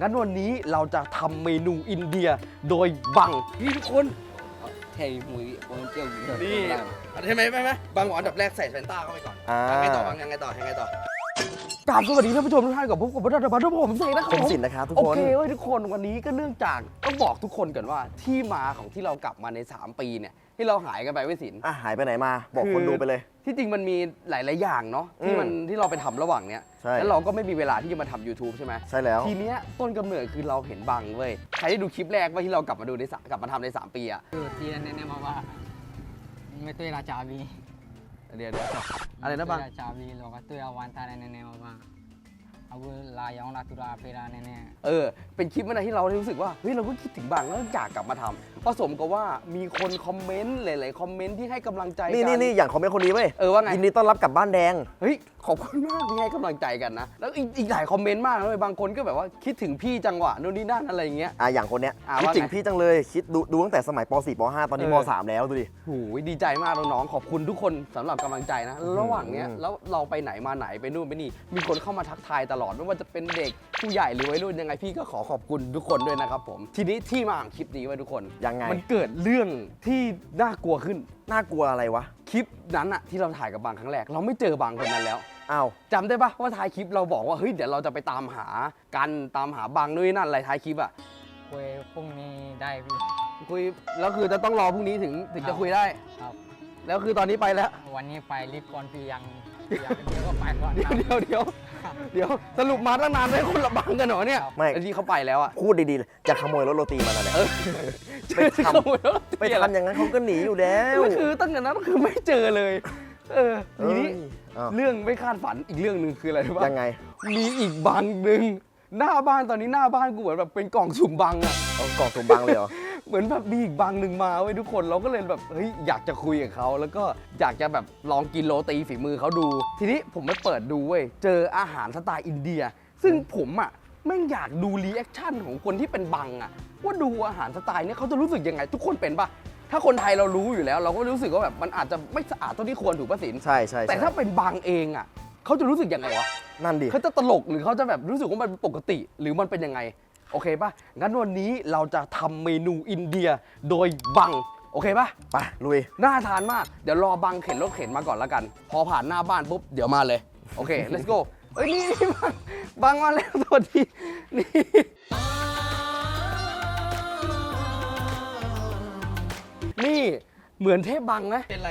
งั้นวันนี้เราจะทำเมนูอินเดียโดยบังนี่ทุกคน thay mùi bông tiêu gì rồi นี่ làm ใช่ไหมไหมไหมบางหวอันดับแรกใส่แฟนต้าเข้าไปก่อนอ่ายังไงต่อบางยังไงต่อยังไงต่อกราบสวัสดีท่านผู้ชมทุกท่านกับพวกผมพระธบัตรผมเสกนะครัผบมผมสินนะครับทุกโอคนเคเว้ยทุกคนวันนี้ก็เนื่องจากต้องบอกทุกคนก่อนว่าที่มาของที่เรากลับมาใน 3 ปีเนี่ย ที่เราหายกันไปไม่สิน อะหายไปไหนมา บอกคือคนดูไปเลย ที่จริงมันมีหลาย ๆ อย่างเนาะที่มันที่เราไปทำระหว่างเนี้ยใช่ แล้วเราก็ไม่มีเวลาที่จะมาทำ YouTube ใช่ไหมใช่แล้ว ทีเนี้ยต้นกำเนิดคือเราเห็นบังเว้ยใครได้ดูคลิปแรกว่าที่เรากลับมาดูในสามกลับมาทำใน3ปีอะ tu tiada nenek bawa Metu lah cabi เดี๋ยวเดี๋ยวอะไรนะบัง Metu lah cabi lo kata ya wantar nenek bawa Aku layang lah tu lah pera nenek เออ เป็นคลิปมันนะที่เรารู้สึกว่า เฮ้ย เราก็คิดถึงบางแล้วอยากกลับมาทำผสมกับว่ามีคนคอมเมนต์หลาย ๆ คอมเมนต์ที่ให้กำลังใจนี่กั นี่นี่อย่างคอมเมนต์คนนี้เว้ยเออว่าไง ยินดีต้อนรับกลับบ้านแดง เฮ้ย ขอบคุณมากที่ให้กำลังใจกันนะ แล้วอีกอีกหลายคอมเมนต์มากเลยบางคนก็แบบว่าคิดถึงพี่จังหวะนู่นนี่นั่นอะไรอย่างเงี้ย อะอย่างคนเนี้ยอะคิดว่าไงถึงพี่จังเลยคิดดูดูตั้งแต่สมัยป .4 ป .5 ตอนนี้เอม อ .3 แล้วดูดิ โหยดีใจมากน้องๆขอบคุณทุกคนสำหรับกำลังใจนะ ระหว่างเนี้ยอืมแล้วเราไปไหนมาไหนไปนู่นไปนี่มีคนเข้ามาทักทายตลอดไม่ว่าจะเป็นเด็กผู้ใหญ่หรือวัยรุ่นยังไงพี่ก็ขอขอบคุณทุกคนด้วยนะครับผมทีนี้ที่มาของคลิปนี้ไว้ทุกคนยังไง มันเกิดเรื่องที่น่ากลัวขึ้นน่ากลัวอะไรวะคลิปนั้นอะที่เราถ่ายกับบางครั้งแรก เราไม่เจอบางคนนั้นแล้ว อ้าวจำได้ปะว่าท้ายคลิปเราบอกว่าเฮ้ยเดี๋ยวเราจะไปตามหากันตามหาบางด้วยนั่นอะไรท้ายคลิปอะ Kue pung ni dai pi คุยแล้วคือจะต้องรอพรุ่งนี้ถึงถึงครัจะบคุยได้ ครับ แล้วคือตอนนี้ไปแล้ว วันนี้ไปรีบก่อนพี่ยังยังเดี๋ยวก็ไปก่อนเดี๋ยวเดี๋ยวเดี๋ยว เดี๋ยวสรุปมาตั้งนานไม่คนละบังกันเหรอเนี่ยไม่ไอ้ที่เขาไปแล้วอะพูดดีๆเลยจะขโมยรถโรตีมานั่นแหละไปทำ ขโมยแล้วไปทำอย่างนั้นเขาก็หนีอยู่แล้ว ก็คือตั้งแต่นั้นก็คือไม่เจอเลย เออทีนี้เอ้ยอ้าว เรื่องไม่คาดฝันอีกเรื่องหนึ่งคืออะไรรู้ปะยังไงมีอีกบังหนึ่งหน้าบ้านตอนนี้หน้าบ้านกูเหมือนแบบเป็นกล่องสุ่มบังอะเอากล่องสมบังเลยเหรอ เหมือนแบบมีอีกบังหนึ่งมาเว้ยทุกคนเราก็เลยแบบเฮ้ยอยากจะคุยกับเขาแล้วก็อยากจะแบบลองกินโรตีฝีมือเขาดู ทีนี้ผมไปเปิดดูเว้ยเจออาหารสไตล์อินเดีย ซึ่งผมอะแม่งอยากดูรีแอคชั่นของคนที่เป็นบังอะว่าดูอาหารสไตล์เนี้ยเขาจะรู้สึกยังไง ทุกคนเป็นปะถ้าคนไทยเรารู้อยู่แล้ว เราก็รู้สึกว่าแบบมันอาจจะไม่สะอาดเท่าที่ควรถูกปะสิน ใช่ใช่ใช่แต่ถ้าเป็นบังเองอะเขาจะรู้สึกยังไงวะนั่นดิ เขาจะตลกหรือเขาจะแบบรู้สึกว่ามันเป็นปกติ หรือมันเป็นยังไง โอเคป่ะ งั้นวันนี้เราจะทำเมนูอินเดียโดยบัง โอเคป่ะ ไปลุย น่าทานมาก เดี๋ยวรอบังเข็นรถเข็นมาก่อนแล้วกัน พอผ่านหน้าบ้านปุ๊บ เดี๋ยวมาเลย โอเค let's go เอ้ยนี่นี่บังบังมาแล้วสวัสดีนี่ นี่เหมือนเทพบังไหมเป็นไร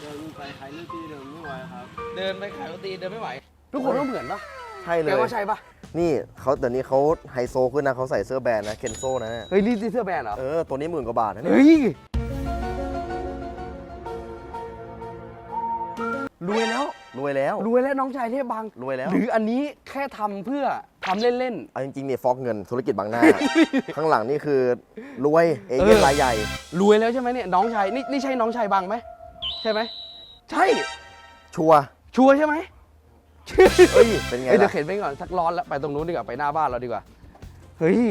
เดินไปขายโรตีเดินไม่ไหวครับ เดินไปขายโรตีเดินไม่ไหว ทุกคนต้องเหมือนปะ ใช่เลแกยว่าใช่ปะนี่เขาเดี๋ยวนี้เขาไฮโซขึ้นนะเขาใส่เสื้อแบรนด์นะเคนโซนะเฮ้ยนี่เสื้อแบรนด์เหรอ เออ ตัวนี้หมื่นกว่าบาทนะเนี่ยเฮ้ยรวยแล้วรวยแล้วรวยแล้วน้องชายเทพบังรวยแล้วหรืออันนี้แค่ทำเพื่อทำเล่นเอาจริงๆเนี่ยฟอกเงินธุรกิจบางหน้า ข้างหลังนี่คือรวยเอเย่นเออรายใหญ่ ๆรวยแล้วใช่ไหมเนี่ยน้องชายนี่นี่ใช่น้องชายบังไหมใช่ไหมใช่ชัวร์ชัวร์ใช่ไหม เอ้ยเป็นไงเฮ้ยเดี๋ยล่ะวเข็นไปก่อนสักร้อนแล้วไปตรงนู้นดีกว่าไปหน้าบ้านเราดีกว่า เฮ้ย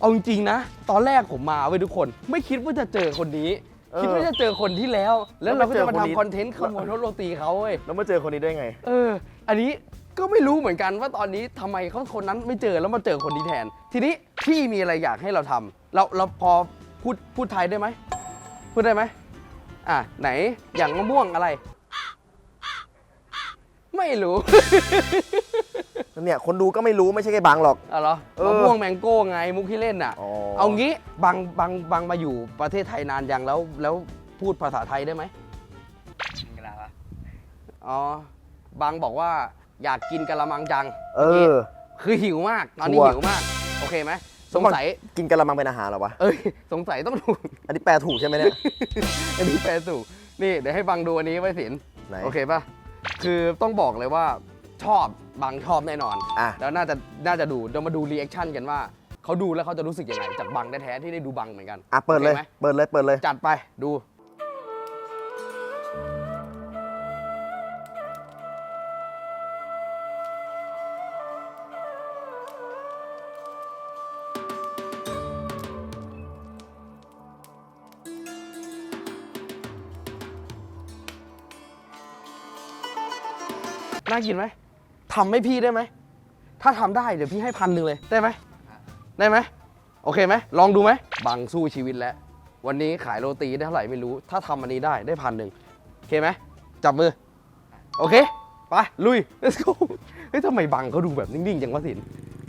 เอาจริงๆนะ ตอนแรกผมมาเว้ยทุกคน ไม่คิดว่าจะเจอคนนี้ เออคิดว่าจะเจอคนที่แล้ว แล้วเราก็จะมาแล้วมาเจอคนนี้ ทำคอนเทนต์ขโมยรถโรตีเขาเว้ย แล้วมาเจอคนนี้ได้ไง เออ อันนี้ก็ไม่รู้เหมือนกันว่าตอนนี้ทำไมเขาคนนั้นไม่เจอแล้วมาเจอคนนี้แทน ทีนี้พี่มีอะไรอยากให้เราทำเราเราพอพูดพูดไทยได้ไหม พูดได้ไหม อะไหนอย่างมะม่วงอะไร ไม่รู้เนี่ยคนดูก็ไม่รู้ไม่ใช่แค่บางหรอก เอาเหรอเออ มะม่วงแมงโก้ไงมุกที่เล่นอะอ๋อเอางี้บางบางบางมาอยู่ประเทศไทยนานยังแล้วแล้วพูดภาษาไทยได้ไหม Kenapa? อ๋อบางบอกว่าอยากกินกะละมังจังเออ คือหิวมากตอนนี้ชัวร์หิวมาก โอเคไหมสงสัย กินกะละมังเป็นอาหารเหรอวะ เอ้ยสงสัยต้องดูอันนี้แปลถูกใช่ไหมเนี่ย อันนี้แปลถูกนี่เดี๋ยวให้บังดูอันนี้ไว้สินไหน โอเคป่ะ คือต้องบอกเลยว่าชอบบางชอบแน่นอน อะ แล้วน่าจะน่าจะดูเดี๋ยวมาดูรีแอคชั่นกันว่าเขาดูแล้วเขาจะรู้สึกยังไงจากบังแท้ๆที่ได้ดูบังเหมือนกันอะเปิดเลย โอคไหมเปิดเลย เปิดเลย จัดไปดู น่ากินไหมทำให้พี่ได้ไหม ถ้าทำได้เดี๋ยวพี่ให้พันหนึ่งเลยได้ไหม ได้ไหม โอเคไหม ลองดูไหม บังสู้ชีวิตแล้ว วันนี้ขายโรตีได้เท่าไหร่ไม่รู้ ถ้าทำอันนี้ได้ได้พันหนึ่งโอเคไหม จับมือ โอเค ไป ลุย let's go เฮ้ยทำไมบังเขาดูแบบนิ่งๆจังวะสิน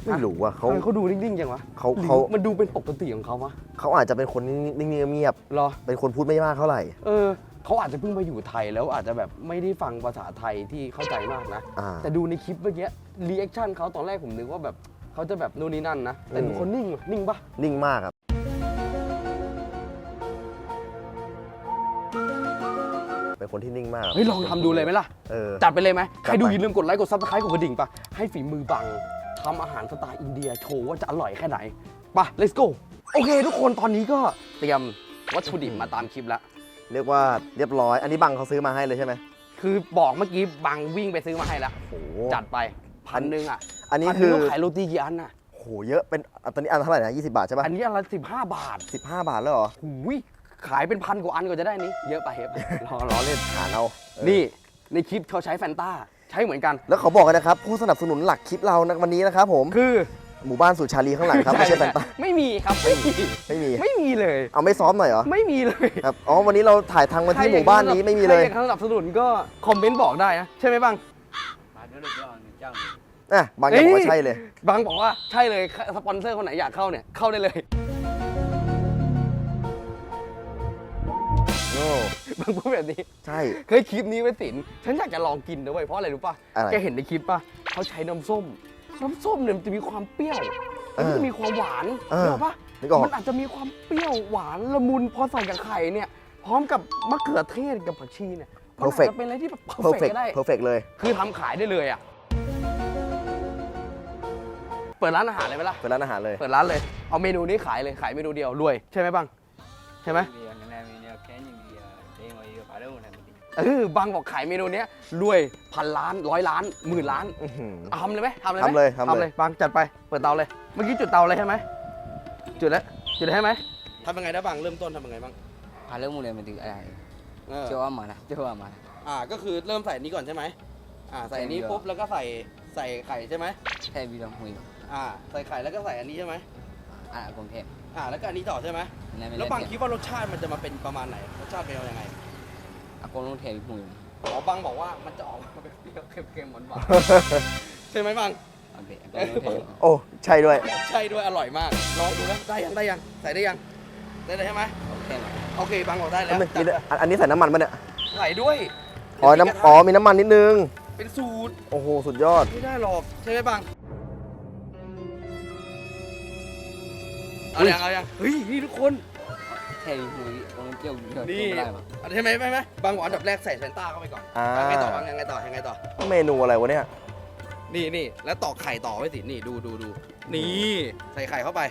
ไม่รู้ว่าเขาทำไมเขาดูนิ่งๆจังวะเขาหรือเขามันดูเป็นปกติของเขาวะเขาอาจจะเป็นคนนิ่งๆเงียบเหรอ ๆเป็นคนพูดไม่มากเท่าไหร่ เออ เขาอาจจะเพิ่งมาอยู่ไทยแล้วอาจจะแบบไม่ได้ฟังภาษาไทยที่เข้าใจมากนะ อ่า แต่ดูในคลิปเมื่อกี้รีแอคชั่นเขาตอนแรกผมนึกว่าแบบเขาจะแบบนู่นนี่นั่นนะ แต่ดูอืมคนนิ่งว่ะนิ่งปะนิ่งมากครับ เป็นคนที่นิ่งมากเฮ้ยลองทำดูเลยไหมล่ะ เออ จัดไปเลยไหมใครดูจัดไปอย่าลืมกดไลค์กดซับสไครต์กดกระดิ่งปะให้ฝีมือบังทำอาหารสไตล์อินเดียโชว์ว่าจะอร่อยแค่ไหนปะ let's go โอเค ทุกคนตอนนี้ก็เตรียมวัตถุดิบมาตามคลิปแล้ว เรียกว่าเรียบร้อย อันนี้บังเขาซื้อมาให้เลยใช่ไหมคือบอกเมื่อกี้บังวิ่งไปซื้อมาให้แล้วโอ้โห จัดไปพันหนึ่งอะอันนี้พันหคืงอแล้วขายโรตีกี่อันอะ โหเยอะเป็นอะตอนนี้อันเท่าไหร่นะ20 บาทใช่ป่ะอันนี้อันละสิบห้าบาท15บาทแล้วเหรอหูยขายเป็นพันกว่าอันกว่าจะได้นี้ เยอะไปเยอะไปรอรอเล่น หารเอาเออนี่ในคลิปเขาใช้แฟนตาใช้เหมือนกัน แล้วเขาบอกกันนะครับผู้สนับสนุนหลักคลิปเรานะวันนี้นะครับผมคือ หมู่บ้านสุชาลีข้างหลังครับไม่ใช่แฟนตาไม่มีครับไม่มีไม่มี ไม่มีเลย เอาไม่ซ้อมหน่อยเหรอ ไม่มีเลยครับอ๋อวันนี้เราถ่ายทางมาที่หมู่บ้านนี้ไม่มีเลยใครอยากสนับสนุนก็คอมเมนต์บอกได้นะใช่ไหมบังมาเดี๋ยวเดี๋ยวเจ้าหนึ่งอะบางอย่างบอกเอ้ว่ายใช่เลย บางบอกว่าใช่เลยสปอนเซอร์คนไหนอยากเข้าเนี่ยเข้าได้เลยโอ้บางพูดแบบนี้ ใช่ เคยคลิปนี้ไว้สิน ฉันอยากจะลองกินนะเว้ยเพราะอะไรรู้ป่ะอะไรแกเห็นในคลิปป่ะเขาใช้น้ำส้ม น้ำส้มเนี่ยมันจะมีความเปรี้ยวแล้วมันจะมีความหวานเออนึกอปะมันอาจจะมีความเปรี้ยวหวานละมุนพอใส่กับไข่เนี่ยพร้อมกับมะเขือเทศกับผักชีเนี่ยมันอาจจะเป็นอะไรที่แบบรเฟก perfect ได้ perfect เลย คือทำขายได้เลยอะ เปิดร้านอาหารเลยไหมล่ะ เปิดร้านอาหารเลย เปิดร้านเลย เอาเมนูนี้ขายเลย ขายเมนูเดียวรวย ใช่ไหมบัง ใช่ไหม เออบางบอกขายเมนูนี้รวยพันล้านร้อยล้านหมื่นล้านทำเลยไหมทำเลยทำเลย ทำเลยบางจัดไปเปิดเตาเลย เมื่อกี้จุดเตาเลยใช่ไหมจุดแล้วจุดแล้วใช่ไหม ทำยังไงนะบางเริ่มต้นทำยังไงบ้างพาเริ่มมู mesti ada. เออะไรเจ้าหม Jawab mana? อ่าก็คือเริ่มใส่นี้ก่อนใช่ไหมอ่าใส่นี้ปุ๊บแล้วก็ใส่ใส่ไข่ใช่ไหม Saya bilang อ่าใส่ไข่แล้วก็ใส่อันนี้ใช่ไหม Anak kongkep. อ่าแล้วก็อันนี้ต่อใช่ไหมแล้วบางคิดว่ารสชาติมันจะมาเป็นประมาณไหนรสชาติเป็นยังไง อากงต้องเทพริกหนุ่ยอ๋อบังบอกว่ามันจะออกมาเป็เรี้ยวเค็มๆหวานๆใช่ไหมบัง โอเคอากงต้องเทโอ้ ใช่ด้วย ใช่ด้วยอร่อยมากลองดูนะได้ยังได้ยังใส่ได้ยังได้เลยใช่ไหมโอเคโอเคบังบอกได้แล้วแม่อันอันนี้ใส่น้ำมันมั้ยเนี่ย ใส่ด้วยอ๋อ น้ำ อ๋อ มีน้ำมันนิดนึง เป็นสูตร โอ้โห สุดยอด ไม่ได้หรอกใช่ไหมบังเอาอย่างเอาอย่างเฮ้ยนี่ทุกคน เทหรือโอเกียวอยู่เฉยนี่ไม่ไหรใช่ไหมไหมบางหวานดับแรกใส่แฟนต้าเข้าไปก่อนอ่า ยังไงต่อบางยังไงต่อยังไงต่อ เมนูอะไรวะเนี่ย นี่นี่แล้วตอกไข่ต่อไว้สิ นี่ดูดูดูนี่ ใส่ไข่เข้าไป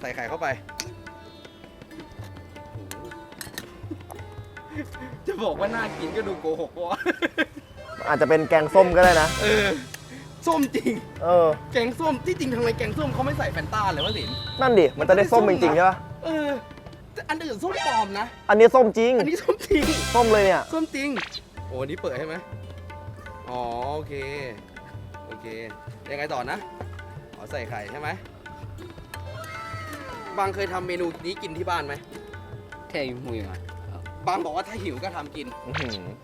ใส่ไข่เข้าไป จะบอกว่าน่ากินก็ดูโกหกวะอาจจะเป็นแกงส้มก็ได้นะ เออ ส้มจริง เออ แกงส้มที่จริงทำไมแกงส้มเขาไม่ใส่แฟนต้าเลยวะสิน นั่นดิ มันจะได้ส้มจริงใช่ปะเออ อันอื่นส้มปลอมนะ อันนี้ส้มจริง อันนี้ส้มจริง ส้มเลยเนี่ย ส้มจริง โอ้นี้เปิดใช่ไหมอ๋อโอเค โอเค ยังไงต่อนะ อ๋อใส่ไข่ใช่ไหมบางเคยทำเมนูนี้กินที่บ้านไหม แค่หุยมาบางบอกว่าถ้าหิวก็ทำกิน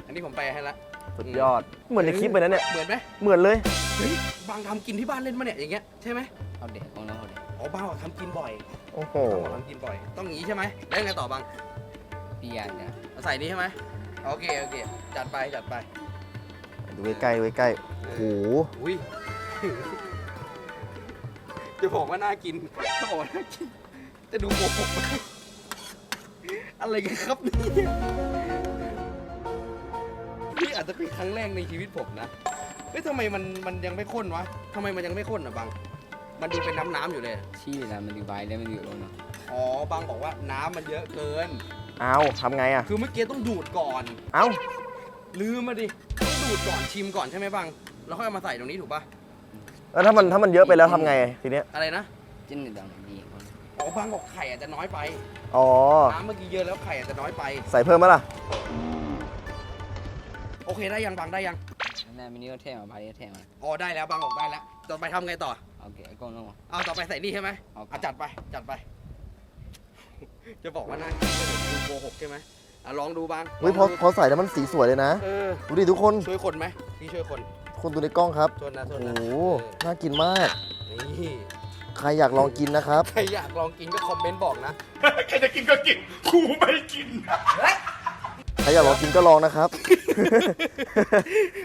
อันนี้ผมแปลให้ละ สุดยอด เหมือนในคลิปเลยนะเนี่ย เหมือนไหมเหมือนเลย เฮ้ย บางทำกินที่บ้านเล่นมาเนี่ยอย่างเงี้ยใช่ไหมเอาเด็กของเราเาเด็ก อ๋อบ้าทำกินบ่อยโอ้โหทำกินบ่อย ต้ององนี้ใช่ไหมแล้วไงต่อบังเปลี่ยนนะใส่นี้ใช่ไหมโอเคโอเค จัดไปจัดไปดูใกล้ๆไว้ใกล้โอ้โหอุ้จะบอกว่าน่ากินจะบอกน่ากิน จะดูโง่อะไรกันครับเนี่ยนี่อาจจะเป็นครั้งแรกในชีวิตผมนะ เฮ้ยทำไมมันมันยังไม่ข้นวะทำไมมันยังไม่ข้นอะบัง มันดูเป็นน้ำน้ำอยู่เลย ชี้นะมันดีใบเแล้วมันอยู่ลงมาอ๋อ บางบอกว่าน้ำมันเยอะเกิน เอาทำไงอะ คือเมื่อกี้ต้องดูดก่อน เอาลืมมาดิ ต้องดูดก่อนชิมก่อนใช่ไหมบาง แล้วค่อยเอามาใส่ตรงนี้ถูกปะแล้วถ้ามันถ้ามันเยอะไปแล้วทำไงทีเนี้ย อะไรนะ จิ้นหนึ่งดังดีอ๋อบางบอกไข่อาจจะน้อยไป อ๋อ น้ำเมื่อกี้เยอะแล้วไข่อาจจะน้อยไป ใส่เพิ่มไหมล่ะ โอเคได้ยังบางได้ยัง ได้มินิก็แท่มาพายก็แท่มาอ๋อได้แล้วบางออกได้แล้วต่อไปทำไงต่อ โอเคไอ้กล้องลงมเอาต่อไปใส่นี่ใช่ไหมเอาจัดไปจัดไป จะบอกว่าน่าดูโกหกใช่ไหมอะลองดูบ้างเฮ้ยพอลงดูพอใส่แล้วมันสีสวยเลยนะดูดิทุกคน ช่วยคนไหมพี่ช่วยคนคนดูในกล้องครับชนะชวนโอ้นะโห น่ากินมากนี่ใครอยากลองกินนะครับ ใครอยากลองกินก็คอมเมนต์บอกนะ ใครจะกินก็กินกูไม่กิน ครอยากลองกินก็ลองนะครับ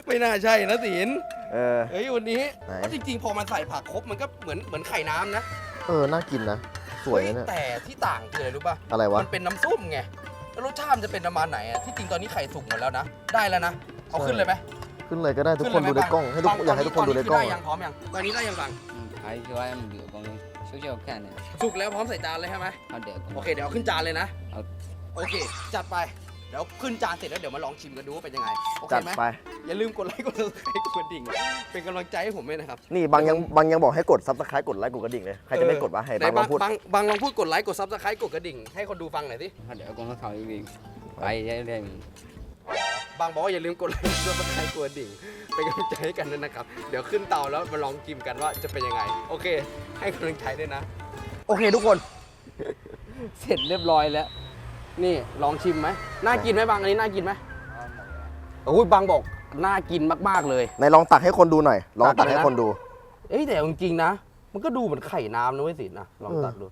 ไม่น่าใช่นะสินเออ เฮ้ยวันนี้ไหน จริงๆ พอมันใส่ผักครบมันก็เหมือนเหมือนไข่น้ำนะเออ น่ากินนะ สวยนะแต่ที่ต่างคืออะไรรู้ป่ะ อะไรวะ มันเป็นน้ำส้มไงรสชาติมันจะเป็นประมาณไหนอะที่จริงตอนนี้ไข่สุกหมดแล้วนะ ได้แล้วนะ เอาขึ้นเลยไหมขึ้นเลยก็ได้ทุกคนดูในกล้อง ให้ทุกอยากให้ทุกคนดูในกล้อง ได้ยังพร้อมยังตอนนี้ได้ยังบังไข่คือว่าเดี๋ยวกองเชี่我们六公小小看的，สุกแล้วพร้อมใส่จานเลยใช่ไหม好的。โอเคเดี๋ยวเอาขึ้นจานเลยนะโอเค จัดไป แล้วขึ้นจานเสร็จแล้วเดี๋ยวมาลองชิมกันดูว่าเป็นยังไง โอเคจัดไหมไป อย่าลืมกดไลค์กดซับสไครต์กดดิ่ง เป็นกำลังใจให้ผมด้วยนะครับนี่บางยังบางยังบอกให้กดซับสไครต์กดไลค์กดกระดิ่งเลย ใครจะไม่กดวะให้บางลองพูด บางบางลองพูดกดไลค์กดซับสไครต์กดกระดิ่งให้คนดูฟังหน่อยสิ เดี๋ยวกองข่าวอีกไปเรื่อยๆบางบอกว่าอย่าลืมกดไลค์กดซับสไครต์กดกระดิ่ง เป็นกำลังใจให้กันด้วยนะครับ เดี๋ยวขึ้นเตาแล้วมาลองชิมกันว่าจะเป็นยังไง โอเค ให้กำลังใจด้วยนะ โอเคทุกคน เสร็จเรียบร้อยแล้ว นี่ลองชิมไหมน่ากินไหมบางอันนี้น่ากินไหมโอ้ยบางบอกน่ากินมากๆเลยไหนลองตักให้คนดูหน่อย ลองตัตักกเลยนะให้คนดู เอ้ยแต่จริงๆนะ มันก็ดูเหมือนไข่น้ำนะเว้ยสินะลองเออตัดดู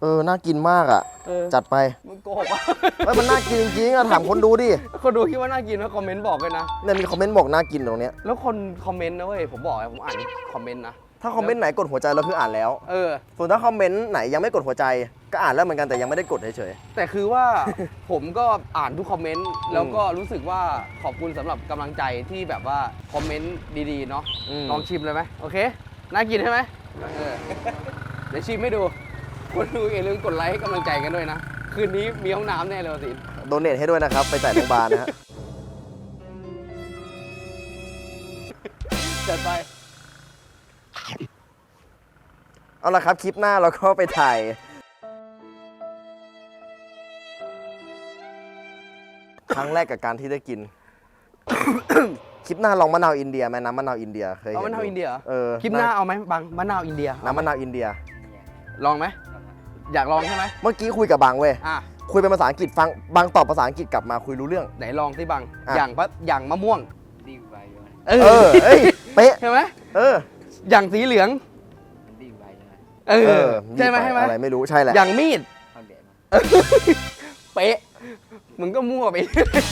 เออ น่ากินมากอะเออจัดไป มึงโกหกปะเฮ้ยมันน่ากินจริงๆอะถามคนดูดิ คนดูคิดว่าน่ากินนะคอมเมนต์บอกเลยนะเนี่ยมีคอมเมนต์บอกน่ากินตรงเนี้ย แล้วคนคอมเมนต์นะเว้ยผมบอกไงผมอ่านคอมเมนต์นะ ถ้าคอมเมนต์ไหนกดหัวใจเราคืออ่านแล้ว เออ ส่วนถ้าคอมเมนต์ไหนยังไม่กดหัวใจ ก็อ่านแล้วเหมือนกันแต่ยังไม่ได้กดเฉย แต่คือว่า ผมก็อ่านทุกคอมเมนต์ แล้วก็รู้สึกว่าขอบคุณสำหรับกำลังใจที่แบบว่า คอมเมนต์ดีๆ เนาะๆอืม ลองชิมเลยไหมโอเค น่ากินใช่ไหมเออเดี๋ยวชิมให้ดูคนดูอย่าลืมกดไลค์ให้กำลังใจกันด้วยนะ คืนนี้มีห้องน้ำแน่เลยวะสิโดเนทให้ด้วยนะครับ ไปจ่ายโรงพยาบาลนะฮะ จัดไป เอาละครับ คลิปหน้าเราก็ไปถ่าย ครั้งแรกกับการที่ได้กิน คลิปหน้าลองมะนาวอินเดียไหมน้ำมะนาวอินเดียเคยเอามะนาวอินเดียเออคลิปหน้าเอาไหมบางมะนาวอินเดีย น้ำมะนาวอินเดีย ลองไหม อยากลองใช่ไหมเมื่อกี้คุยกับบางเว้ยคุยเป็นภาษาอังกฤษฟังบางตอบภาษาอังกฤษกลับมาคุยรู้เรื่อง ไหนลองสิบางอย่างปะอย่างมะม่วง Divayo. เอเออเอ้ยเป๊ะใช่ไหมเอออย่างสีเหลือง Divayo. เออใช่ไหมใช่ไหมอะไรไม่รู้ใช่แหละ อย่างมีดไเป๊ะ มึงก็มั่วไป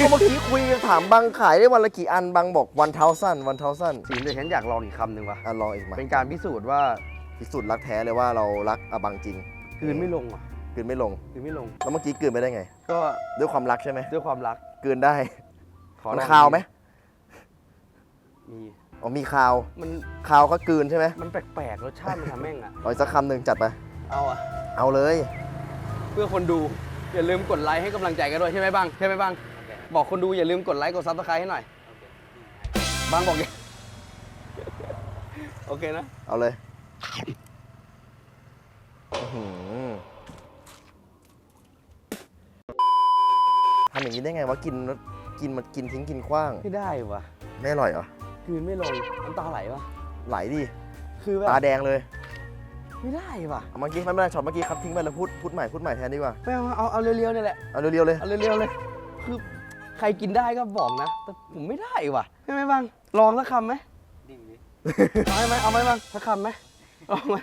ก็เมื่อกี้คุยถามบางขายได้วันละกี่อันบางบอกวันเท้าสั้นวันเท้าสั้นสีเดี๋ยวฉันอยากลองอีกคำหนึ่งว่ะ อะลองอีกมาเป็นการพิสูจน์ว่าพิสูจน์รักแท้เลยว่าเรารักอาบังจริงกลืนไม่ลงว่ะกลืนไม่ลง กลืนไม่ลง แล้วเมื่อกี้กลืนไปได้ไง ก็ด้วยความรักใช่ไหมด้วยความรักกลืนได้ขอมันลองคาวไหมมีอ๋อมีคาวมันคาวก็กลืนใช่ไหมมันแปลกๆรสชาติมันทำแม่งอะ เอาอีกสักคำหนึ่งจัดไป เอาอะ เอาเลย เพื่อคนดู อย่าลืมกดไลค์ให้กำลังใจกันด้วยใช่ไหมบ้างใช่ไหมบ้างบอกคนดูอย่าลืมกดไลค์กดซับสไครต์ให้หน่อยบางบอกอย่างโอเคนะ เอาเลยอื้อหือทำอย่างนี้ได้ไงวะกินแล้วกินมันกินทิ้งกินขว้าง ไม่ได้ว่ะไม่อร่อยเหรอกลืนไม่ลงน้ำตาไหลว่ะไหลดิคือแบตาบแดงเลย ไม่ได้ว่ะเอาเมื่อกี้ไม่เป็นไรช็อตเมื่อกี้ครับทิ้งไปแล้วพูดพูดใหม่พูดใหม่แทนดีกว่าไม่เอาเอาเอาเร็วๆนี่แหละ เอาเร็วๆเลย เอาเร็วๆเลย คือใครกินได้ก็บอกนะ แต่ผมไม่ได้ว่ะใช่ไหมบ้างลองสักคำไหมဒီပြီเอาไหมเอาไหมบ้างสักคำไหมลองไหม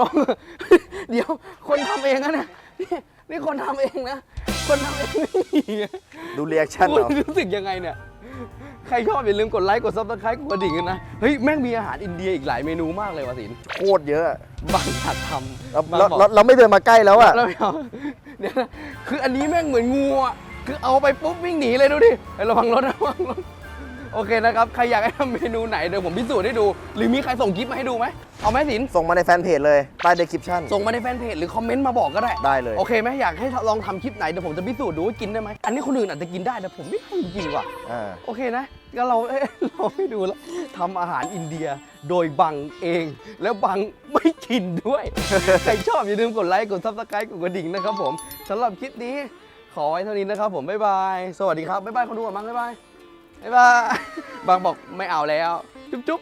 ลองเดี๋ยวคนทำเองนะเนี่ยนี่นี่คนทำเองนะ คนทำเองนี่ดูเรีแอคชั่นคุณเอารู้สึกยังไงเนี่ย ใครชอบอย่าลืมกดไลค์กดซับสไครต์กดกระดิ่งกันนะ เฮ้ย แม่งมีอาหารอินเดียอีกหลายเมนูมากเลยวะสินโคตรเยอะอะบางอยากทแล้วำบางแล้วบอกแล้วเราไม่เดินมาใกล้แล้วอะแล้วไม่เอาเดี๋ยวนะคืออันนี้แม่งเหมือนงูอะคือเอาไปปุ๊บวิ่งหนีเลยดูดิเฮ้ยระวังรถนะระวังรถ โอเคนะครับ ใครอยากให้ทำเมนูไหนเดี๋ยวผมพิสูจน์ให้ดู หรือมีใครส่งคลิปมาให้ดูไหมเอาไหมสิน ส่งมาในแฟนเพจเลยใต้เดสคริปชั่น ส่งมาในแฟนเพจหรือคอมเมนต์มาบอกก็ได้ได้เลย โอเคไหมอยากให้ลองทำคลิปไหนเดี๋ยวผมจะพิสูจน์ดูว่ากินได้ไหมอันนี้คนอื่นอาจจะกินได้แต่ผมไม่ได้จริงๆว่ะ อ่า โอเคนะก็เราเอ้ยเราให้ดูแล้วทำอาหารอินเดียโดยบังเอง แล้วบังไม่กินด้วย ใครชอบอย่าลืมกดไลค์ กดซับสไครต์กดกระดิ่งนะครับผมสำหรับคลิปนี้ขอไว้เท่านี้นะครับผม บ๊ายบาย สวัสดีครับ บ๊ายบายคนดูก่อนมั้งบ๊ายบาย บ๊ายบายบางบอกไม่เอาแล้ว จุ๊บจุ๊บ